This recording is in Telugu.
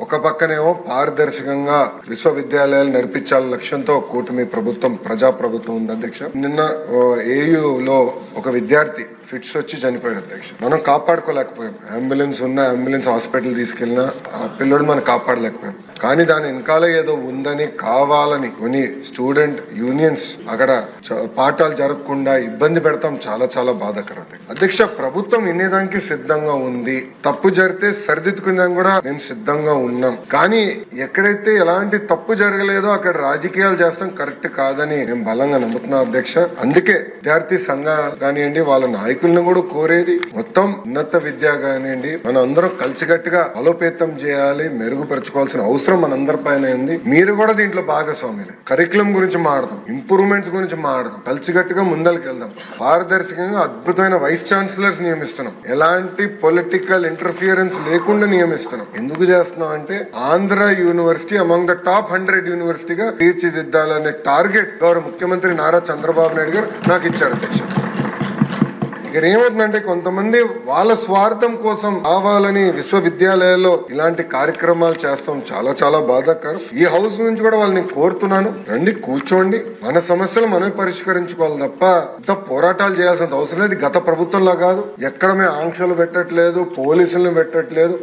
ఒక పక్కనేమో పారదర్శకంగా విశ్వవిద్యాలయాలు నడిపించాల లక్ష్యంతో కూటమి ప్రభుత్వం ప్రజా ప్రభుత్వం ఉంది అధ్యక్ష. నిన్న ఏయులో ఒక విద్యార్థి ఫిట్స్ వచ్చి చనిపోయాడు అధ్యక్ష మనం కాపాడుకోలేకపోయాం. అంబులెన్స్ ఉన్న అంబులెన్స్ హాస్పిటల్ తీసుకెళ్ళినా ఆ పిల్లడు మనం కాపాడలేకపోయాం. కానీ దాని వెనకాల ఏదో ఉందని కావాలని కొన్ని స్టూడెంట్ యూనియన్స్ అక్కడ చ- పాఠాలు జరగకుండా ఇబ్బంది పెడతాం చాలా చాలా బాధాకరం అధ్యక్ష. ప్రభుత్వం వినేదానికి సిద్ధంగా ఉంది. తప్పు జరిగితే సరిదిద్దుకునేదానికి కూడా మేము సిద్ధంగా ఉన్నాం. కానీ ఎక్కడైతే ఎలాంటి తప్పు జరగలేదో అక్కడ రాజకీయాలు చేస్తాం కరెక్ట్ కాదని మేము బలంగా నమ్ముతున్నాం అధ్యక్ష. అందుకే విద్యార్థి సంఘ కానివ్వండి వాళ్ళ నాయకులను కూడా కోరేది మొత్తం ఉన్నత విద్య కానివ్వండి మనం అందరం కలిసికట్టుగా బలోపేతం చేయాలి మెరుగుపరచుకోవాల్సిన అవసరం మనందరి పైన ఉంది. మీరు కూడా దీంట్లో భాగస్వాములే. కరికులం గురించి మాడదాం ఇంప్రూవ్మెంట్స్ గురించి మాడదాం కలిసికట్టుగా ముందరికి వెళ్దాం పారదర్శకంగా అద్భుతమైన వైస్ ఛాన్సలర్స్ నియమిస్తున్నాం. ఎలాంటి పొలిటికల్ ఇంటర్ఫియరెన్స్ లేకుండా నియమిస్తున్నాం. ఎందుకు చేస్తున్నాం అంటే Andhra university among the top hundred యూనివర్సిటీగా తీర్చిదిద్దాలనే టార్గెట్ గౌరవ ముఖ్యమంత్రి నారా చంద్రబాబు నాయుడు గారు నాకు ఇచ్చారు అధ్యక్ష. ఇక్కడ ఏమవుతుందంటే కొంతమంది వాళ్ళ స్వార్థం కోసం కావాలని విశ్వవిద్యాలయాల్లో ఇలాంటి కార్యక్రమాలు చేస్తాం. చాలా చాలా బాధాకరం. ఈ హౌస్ నుంచి కూడా వాళ్ళని కోరుతున్నాను. రండి కూర్చోండి. మన సమస్యలు మనమే పరిష్కరించుకోవాలి తప్ప ఇంత పోరాటాలు చేయాల్సిన అవసరం లేదు. గత ప్రభుత్వంలో కాదు. ఎక్కడ మేము ఆంక్షలు పెట్టట్లేదు పోలీసులను పెట్టట్లేదు.